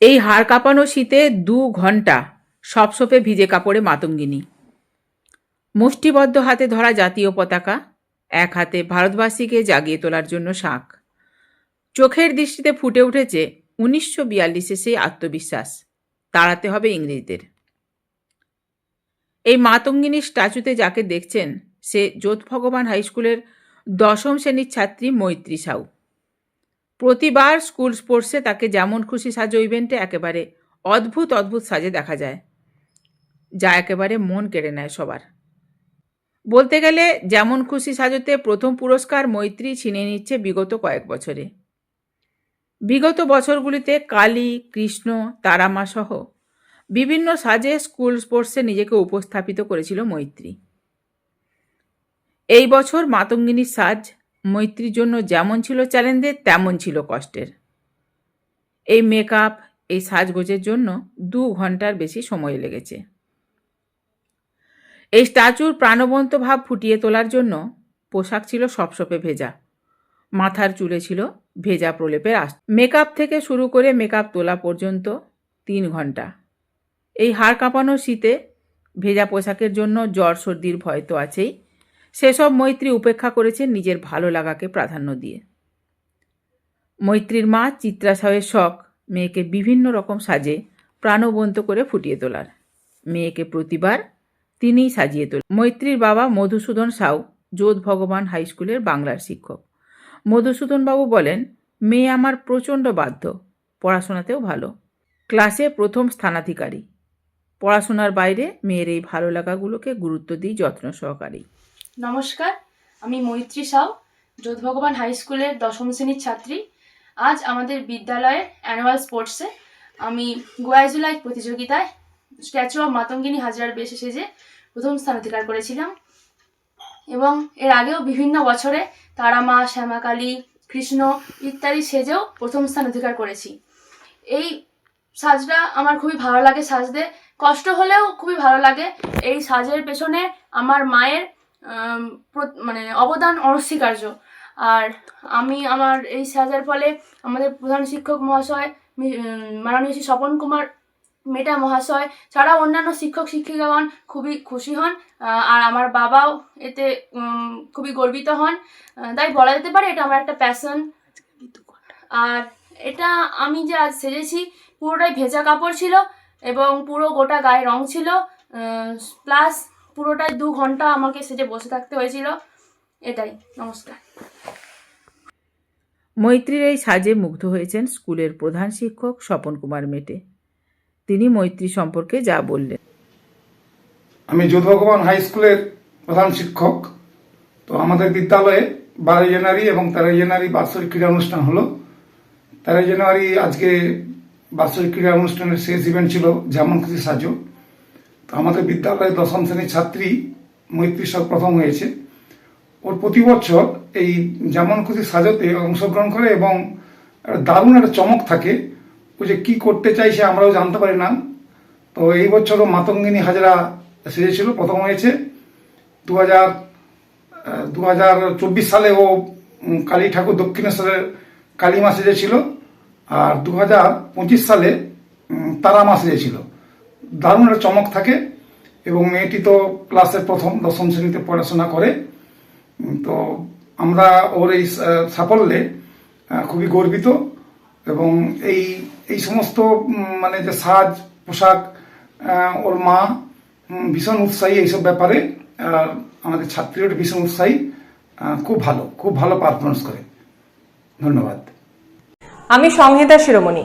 এই হাড় কাঁপানো শীতে দু ঘণ্টা সপসপে ভিজে কাপড়ে মাতঙ্গিনী। মুষ্টিবদ্ধ হাতে ধরা জাতীয় পতাকা, এক হাতে ভারতবাসীকে জাগিয়ে তোলার জন্য শাঁখ। চোখের দৃষ্টিতে ফুটে উঠেছে উনিশশো বিয়াল্লিশে সেই আত্মবিশ্বাস, তাড়াতে হবে ইংরেজদের। এই মাতঙ্গিনীর স্ট্যাচুতে যাকে দেখছেন, সে যোধ ভগবান হাই স্কুলের দশম শ্রেণির ছাত্রী মৈত্রী সাউ। প্রতিবার স্কুল স্পোর্টসে তাকে যেমন খুশি সাজো ইভেন্টে একেবারে অদ্ভুত অদ্ভুত সাজে দেখা যায়, যা একেবারে মন কেড়ে নেয় সবার। বলতে গেলে যেমন খুশি সাজোতে প্রথম পুরস্কার মৈত্রী ছিনিয়ে নিচ্ছে বিগত কয়েক বছরে। বিগত বছরগুলিতে কালী, কৃষ্ণ তারামা সহ বিভিন্ন সাজে স্কুল স্পোর্টসে নিজেকে উপস্থাপিত করেছিল মৈত্রী। এই বছর মাতঙ্গিনীর সাজ মৈত্রীর জন্য যেমন ছিল চ্যালেঞ্জের তেমন ছিল কষ্টের। এই মেকআপ, এই সাজগোজের জন্য দু ঘণ্টার বেশি সময় লেগেছে। এই স্ট্যাচুর প্রাণবন্ত ভাব ফুটিয়ে তোলার জন্য পোশাক ছিল সপসপে ভেজা। মাথার চুলে ছিল ভেজা প্রলেপের আস মেকআপ থেকে শুরু করে মেকআপ তোলা পর্যন্ত তিন ঘণ্টা। এই হাড় কাঁপানো শীতে ভেজা পোশাকের জন্য জ্বর সর্দির ভয় তো আছেই। সেসব মৈত্রী উপেক্ষা করেছেন নিজের ভালো লাগাকে প্রাধান্য দিয়ে। মৈত্রীর মা চিত্রা সাহের শখ মেয়েকে বিভিন্ন রকম সাজে প্রাণবন্ত করে ফুটিয়ে তোলার। মেয়েকে প্রতিবার তিনিই সাজিয়ে তোলেন। মৈত্রীর বাবা মধুসূদন সাউ যোধ ভগবান হাই স্কুলের বাংলার শিক্ষক। মধুসূদন বাবু বলেন, মেয়ে আমার প্রচণ্ড বাধ্য, পড়াশোনাতেও ভালো। ক্লাসে প্রথম স্থানাধিকারী। পড়াশোনার বাইরে মেয়ের এই ভালো লাগাগুলোকে গুরুত্ব দিই যত্ন সহকারী নমস্কার, আমি মৈত্রী সাউ যোধ ভগবান হাই স্কুলের দশম শ্রেণির ছাত্রী। আজ আমাদের বিদ্যালয়ের অ্যানুয়াল স্পোর্টসে আমি গোয়াজুলাইট প্রতিযোগিতায় স্ট্যাচু অফ মাতঙ্গিনী হাজরার বেশে সেজে প্রথম স্থান অধিকার করেছিলাম। এবং এর আগেও বিভিন্ন বছরে তারা তারামা শ্যামাকালী, কৃষ্ণ ইত্যাদি সেজেও প্রথম স্থান অধিকার করেছি। এই সাজটা আমার খুবই ভালো লাগে সাজতে। কষ্ট হলেও খুবই ভালো লাগে। এই সাজের পেছনে আমার মায়ের মানে অবদান অনস্বীকার্য। আর আমি আমার এই সাজার ফলে আমাদের প্রধান শিক্ষক মহাশয় মাননীয় শ্রী স্বপন কুমার মেটা মহাশয় ছাড়াও অন্যান্য শিক্ষক শিক্ষিকাগণ খুবই খুশি হন। আর আমার বাবাও এতে খুবই গর্বিত হন। তাই বলা যেতে পারে এটা আমার একটা প্যাশন আর এটা আমি যে আজ সেজেছি পুরোটাই ভেজা কাপড় ছিল এবং পুরো গোটা গায়ে রং ছিল। প্লাস পুরোটাই দু ঘণ্টা আমাকে সেজে বসে থাকতে হয়েছিল। এটাই নমস্কার। মৈত্রীর এই সাজে মুগ্ধ হয়েছেন স্কুলের প্রধান শিক্ষক স্বপন কুমার মেটে। তিনি মৈত্রী সম্পর্কে যা বললেন। আমি যোধ ভগবান হাই স্কুলের প্রধান শিক্ষক। তো আমাদের বিদ্যালয়ে বারোই জানুয়ারি এবং তেরোই জানুয়ারি বাৎসরিক ক্রীড়া অনুষ্ঠান হলো। তেরোই জানুয়ারি আজকে বাৎসরিক ক্রীড়া অনুষ্ঠানের শেষ ইভেন্ট ছিল যেমন খুশি সাজো। আমাদের বিদ্যালয়ে দশম শ্রেণির ছাত্রী মৈত্রী সব প্রথম হয়েছে। ওর প্রতি বছর এই যেমন খুশি সাজতে অংশগ্রহণ করে এবং দারুণ একটা চমক থাকে। ও যে কি করতে চাইছে আমরাও জানতে পারি না। তো এই বছরও মাতঙ্গিনী হাজরা সেজেছিল, প্রথম হয়েছে। দু হাজার দু হাজার চব্বিশ সালে ও কালী ঠাকুর দক্ষিণেশ্বরের কালী মা সেজেছিল। আর দু হাজার পঁচিশ সালে তারা মা সেজেছিল। দারুণ একটা চমক থাকে এবং মেয়েটি তো ক্লাসের প্রথম, দশম শ্রেণীতে পড়াশোনা করে। তো আমরা ওর এই সাফল্যে খুবই গর্বিত এবং এই এই সমস্ত মানে যে সাজ, পোশাক ওর মা ভীষণ উৎসাহী এইসব ব্যাপারে আমাদের ছাত্রীরা ভীষণ উৎসাহী খুব ভালো খুব ভালো পারফরমেন্স করে। ধন্যবাদ। আমি সংহিতা শিরোমণি।